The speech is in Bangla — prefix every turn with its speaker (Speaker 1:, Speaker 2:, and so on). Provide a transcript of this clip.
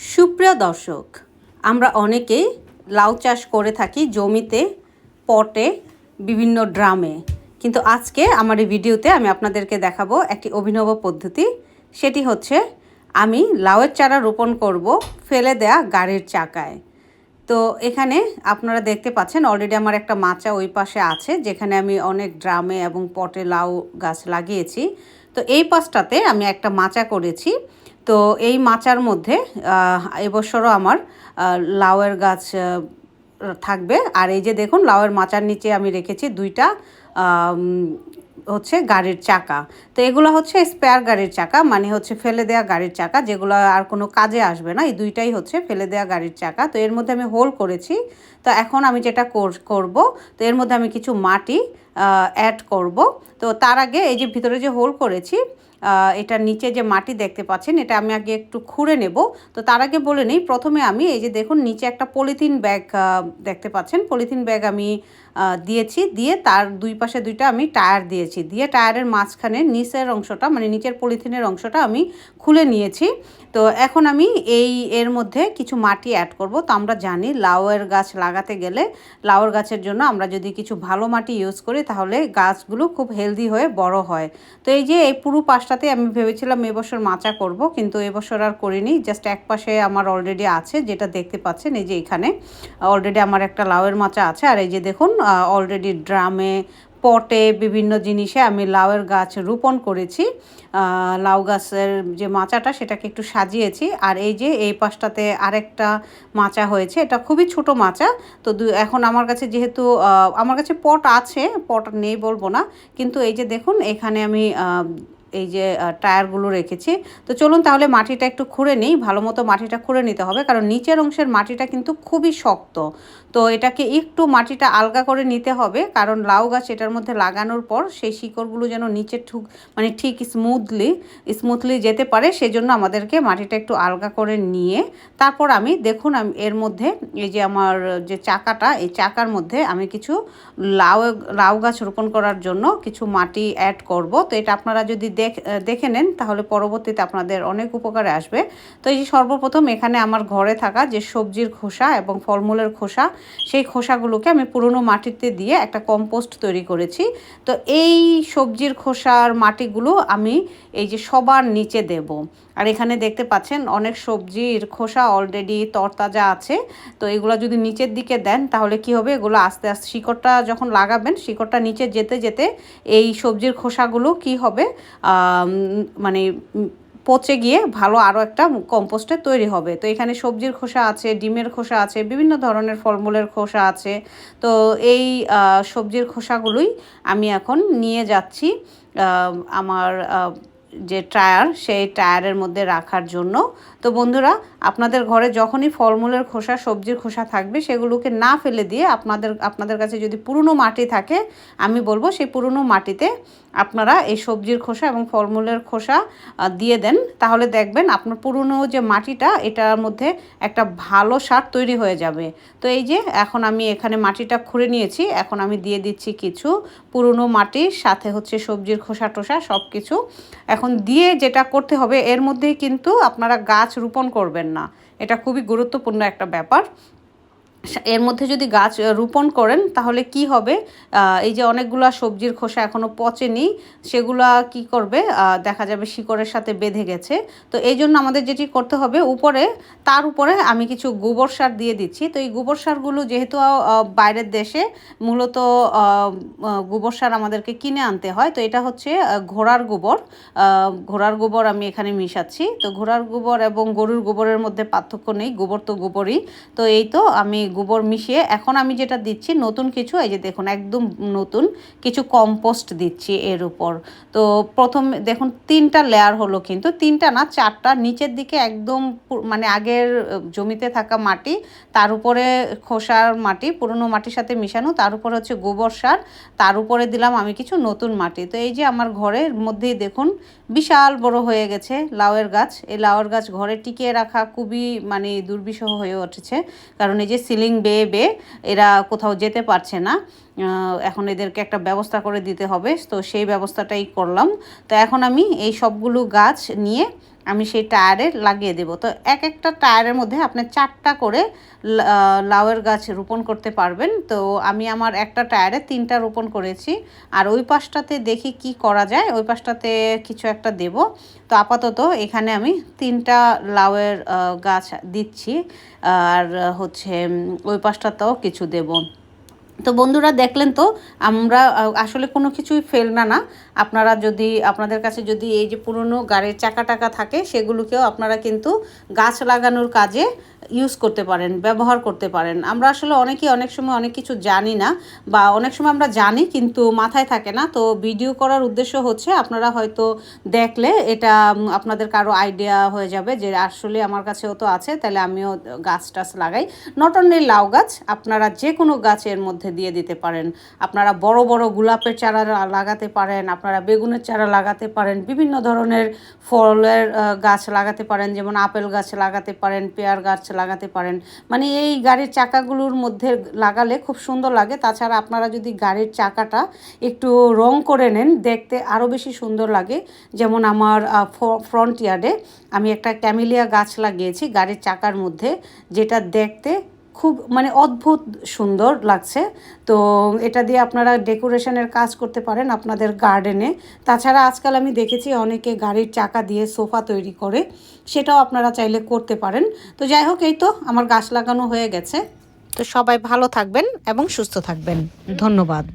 Speaker 1: সুপ্রিয় দর্শক, আমরা অনেকেই লাউ চাষ করে থাকি জমিতে, পটে, বিভিন্ন ড্রামে। কিন্তু আজকে আমার এই ভিডিওতে আমি আপনাদেরকে দেখাবো একটি অভিনব পদ্ধতি। সেটি হচ্ছে, আমি লাউয়ের চারা রোপণ করব ফেলে দেয়া গাড়ির চাকায়। তো এখানে আপনারা দেখতে পাচ্ছেন অলরেডি আমার একটা মাচা ওই পাশে আছে, যেখানে আমি অনেক ড্রামে এবং পটে লাউ গাছ লাগিয়েছি। তো এই পাশটাতে আমি একটা মাচা করেছি। তো এই মাচার মধ্যে এবছরও আমার লাউয়ের গাছ থাকবে। আর এই যে দেখুন, লাউয়ের মাচার নিচে আমি রেখেছি দুইটা হচ্ছে গাড়ির চাকা। তো এগুলো হচ্ছে স্পেয়ার গাড়ির চাকা মানে হচ্ছে ফেলে দেওয়া গাড়ির চাকা, যেগুলো আর কোনো কাজে আসবে না। এই দুইটাই হচ্ছে ফেলে দেওয়া গাড়ির চাকা। তো এর মধ্যে আমি হোল করেছি। তো এখন আমি যেটা কর- করব, তো এর মধ্যে আমি কিছু মাটি অ্যাড করব। তো তার আগে এই যে ভিতরে যে হোল করেছি এটার নিচে যে মাটি দেখতে পাচ্ছেন, এটা আমি আগে একটু খুঁড়ে নেব। তো তার আগে বলে নেই, প্রথমে আমি এই যে দেখুন, নিচে একটা পলিথিন ব্যাগ দেখতে পাচ্ছেন। পলিথিন ব্যাগ আমি দিয়েছি, দিয়ে তার দুই পাশে দুইটা আমি টায়ার দিয়েছি। দিয়ে টায়ারের মাঝখানে নিচের অংশটা মানে নিচের পলিথিনের অংশটা আমি খুলে নিয়েছি। তো এখন আমি এই, এর মধ্যে কিছু মাটি অ্যাড করব। তো আমরা জানি লাউয়ের গাছ লাগাতে গেলে, লাউয়ের গাছের জন্য আমরা যদি কিছু ভালো মাটি ইউজ করি, তাহলে গাছগুলো খুব হেলদি হয়ে বড় হয়। তো এই যে এই পুরো পাশটাতে আমি ভেবেছিলাম এবছর মাচা করব, কিন্তু এবছর আর করিনি। জাস্ট এক পাশে আমার অলরেডি আছে, যেটা দেখতে পাচ্ছেন, এই যে এখানে। অলরেডি আমার একটা লাউয়ের মাচা আছে, আর এই যে দেখুন অলরেডি ড্রামে পটে বিভিন্ন জিনিসে আমি লাউয়ের গাছ রোপণ করেছি। লাউ গাছের যে মাচাটা, সেটাকে একটু সাজিয়েছি। আর এই যে এই পাশটাতে আরেকটা মাচা হয়েছে, এটা খুবই ছোট মাচা। তো এখন আমার কাছে যেহেতু আমার কাছে পট আছে পট নেই বলব না। কিন্তু এই যে দেখুন, এখানে আমি এই যে টায়ারগুলো রেখেছি। তো চলুন তাহলে মাটিটা একটু খুঁড়ে নিই। ভালো মতো মাটিটা খুঁড়ে নিতে হবে, কারণ নিচের অংশের মাটিটা কিন্তু খুবই শক্ত। তো এটাকে একটু মাটিটা আলগা করে নিতে হবে, কারণ লাউ গাছ এটার মধ্যে লাগানোর পর সেই শিকড়গুলো যেন নিচে ঠুক মানে ঠিক স্মুথলি স্মুথলি যেতে পারে, সেজন্য আমাদেরকে মাটিটা একটু আলগা করে নিয়ে, তারপর আমি দেখুন, আমি, এর মধ্যে এই যে আমার যে চাকাটা, এই চাকার মধ্যে আমি কিছু লাউ লাউ গাছ রোপণ করার জন্য কিছু মাটি অ্যাড করব। তো এটা আপনারা যদি দেখ নেন, তাহলে পরবর্তীতে আপনাদের অনেক উপকারে আসবে। তো এই সর্বপ্রথম এখানে আমার ঘরে থাকা যে সবজির খোসা এবং ফলমূলের খোসা, সেই খোসাগুলোকে আমি পুরনো মাটিতে দিয়ে একটা কম্পোস্ট তৈরি করেছি। তো এই সবজির খোসার মাটিগুলো আমি এই যে সবার নিচে দেব। আর এখানে দেখতে পাচ্ছেন, অনেক সবজির খোসা অলরেডি তরতাজা আছে। তো এগুলো যদি নিচের দিকে দেন, তাহলে কি হবে? এগুলো আস্তে আস্তে শিকড়টা যখন লাগাবেন, শিকড়টা নিচে যেতে যেতে এই সবজির খোসাগুলো কি হবে? মানে পচে গিয়ে ভালো আরও একটা কম্পোস্টে তৈরি হবে। তো এখানে সবজির খোসা আছে, ডিমের খোসা আছে, বিভিন্ন ধরনের ফলমূলের খোসা আছে। তো এই সবজির খোসাগুলোই আমি এখন নিয়ে যাচ্ছি আমার যে টায়ার, সেই টায়ারের মধ্যে রাখার জন্য। তো বন্ধুরা, আপনাদের ঘরে যখনই ফলমূলের খোসা, সবজির খোসা থাকবে, সেগুলোকে না ফেলে দিয়ে আপনাদের আপনাদের কাছে যদি পুরনো মাটি থাকে, আমি বলব সেই পুরনো মাটিতে আপনারা এই সবজির খোসা এবং ফলমূলের খোসা দিয়ে দেন। তাহলে দেখবেন আপনার পুরনো যে মাটিটা, এটার মধ্যে একটা ভালো সার তৈরি হয়ে যাবে। তো এই যে এখন আমি এখানে মাটিটা খুঁড়ে নিয়েছি। এখন আমি দিয়ে দিচ্ছি কিছু পুরনো মাটির সাথে হচ্ছে সবজির খোসা টোসা সব কিছু এখন দিয়ে যেটা করতে হবে, এর মধ্যেই কিন্তু আপনারা গাছ রোপণ করবেন না। এটা খুবই গুরুত্বপূর্ণ একটা ব্যাপার। এর মধ্যে যদি গাছ রোপণ করেন, তাহলে কি হবে? এই যে অনেকগুলা সবজির খোসা এখনও পচেনি, সেগুলা কি করবে? দেখা যাবে শিকড়ের সাথে বেঁধে গেছে। তো এই জন্য আমাদের যেটি করতে হবে, উপরে, তার উপরে আমি কিছু গোবর সার দিয়ে দিচ্ছি। তো এই গোবর সারগুলো যেহেতু বাইরের দেশে, মূলত গোবর সার আমাদেরকে কিনে আনতে হয়। তো এটা হচ্ছে ঘোড়ার গোবর। ঘোড়ার গোবর আমি এখানে মিশাচ্ছি। তো ঘোড়ার গোবর এবং গরুর গোবরের মধ্যে পার্থক্য নেই, গোবর তো গোবরই। তো এই তো আমি গোবর মিশিয়ে এখন আমি যেটা দিচ্ছি, নতুন কিছু, এই যে দেখুন, একদম নতুন কিছু কম্পোস্ট দিচ্ছি এর উপর। তো প্রথম দেখুন, তিনটা লেয়ার হলো কিন্তু, তিনটা না, চারটা নিচের দিকে একদম মানে আগের জমিতে থাকা মাটি, তার উপরে খোসার মাটি, পুরনো মাটির সাথে মিশানো, তার উপরে হচ্ছে গোবর সার, তার উপরে দিলাম আমি কিছু নতুন মাটি। তো এই যে আমার ঘরের মধ্যেই দেখুন বিশাল বড় হয়ে গেছে লাউয়ের গাছ। এই লাউয়ের গাছ ঘরে টিকিয়ে রাখা খুবই মানে দুর্বিষহ হয়ে উঠেছে। কারণ এই যে সিলিং বেয়ে বেয়ে এরা কোথাও যেতে পারছে না। এখন এদেরকে একটা ব্যবস্থা করে দিতে হবে। তো সেই ব্যবস্থাটাই করলাম। তো এখন আমি এই সবগুলো গাছ নিয়ে আমি সেই টায়ারে লাগিয়ে দেব। তো এক একটা টায়ারের মধ্যে আপনি চারটা করে লাউয়ের গাছ রোপণ করতে পারবেন। তো আমি আমার একটা টায়ারে তিনটা রোপণ করেছি। আর ওই পাশটাতে দেখি কি করা যায়। ওই পাশটাতে কিছু একটা দেব। তো আপাতত এখানে আমি তিনটা লাউয়ের গাছ দিচ্ছি। আর হচ্ছে ওই পাশটাতেও কিছু দেব। তো বন্ধুরা দেখলেন তো, আমরা আসলে কোনো কিছুই ফেল না না। আপনারা যদি, আপনাদের কাছে যদি এই যে পুরনো গাড়ির চাকা টাকা থাকে, সেগুলোকেও আপনারা কিন্তু গাছ লাগানোর কাজে ইউজ করতে পারেন, ব্যবহার করতে পারেন। আমরা আসলে অনেকেই অনেক সময় অনেক কিছু জানি না, বা অনেক সময় আমরা জানি কিন্তু মাথায় থাকে না। তো ভিডিও করার উদ্দেশ্য হচ্ছে, আপনারা হয়তো দেখলে এটা আপনাদের কারও আইডিয়া হয়ে যাবে যে, আসলে আমার কাছেও তো আছে, তাহলে আমিও গাছ টাছ লাগাই। নট অনলি লাউ গাছ, আপনারা যে কোনো গাছের মধ্যে দিয়ে দিতে পারেন। আপনারা বড় বড় গোলাপের চারা লাগাতে পারেন, আপনারা বেগুনের চারা লাগাতে পারেন, বিভিন্ন ধরনের ফলের গাছ লাগাতে পারেন, যেমন আপেল গাছ লাগাতে পারেন, পেয়ার গাছ লাগাতে পারেন। মানে এই গাড়ির চাকাগুলোর মধ্যে লাগালে খুব সুন্দর লাগে। তাছাড়া আপনারা যদি গাড়ির চাকাটা একটু রং করে নেন, দেখতে আরও বেশি সুন্দর লাগে। যেমন আমার ফ্রন্ট ইয়ার্ডে আমি একটা ক্যামেলিয়া গাছ লাগিয়েছি গাড়ির চাকার মধ্যে, যেটা দেখতে খুব মানে অদ্ভুত সুন্দর লাগছে। তো এটা দিয়ে আপনারা ডেকোরেশনের কাজ করতে পারেন আপনাদের গার্ডেনে। তাছাড়া আজকাল আমি দেখেছি অনেকে গাড়ির চাকা দিয়ে সোফা তৈরি করে, সেটাও আপনারা চাইলে করতে পারেন। তো যাই হোক, এই তো আমার গাছ লাগানো হয়ে গেছে। তো সবাই ভালো থাকবেন এবং সুস্থ থাকবেন। ধন্যবাদ।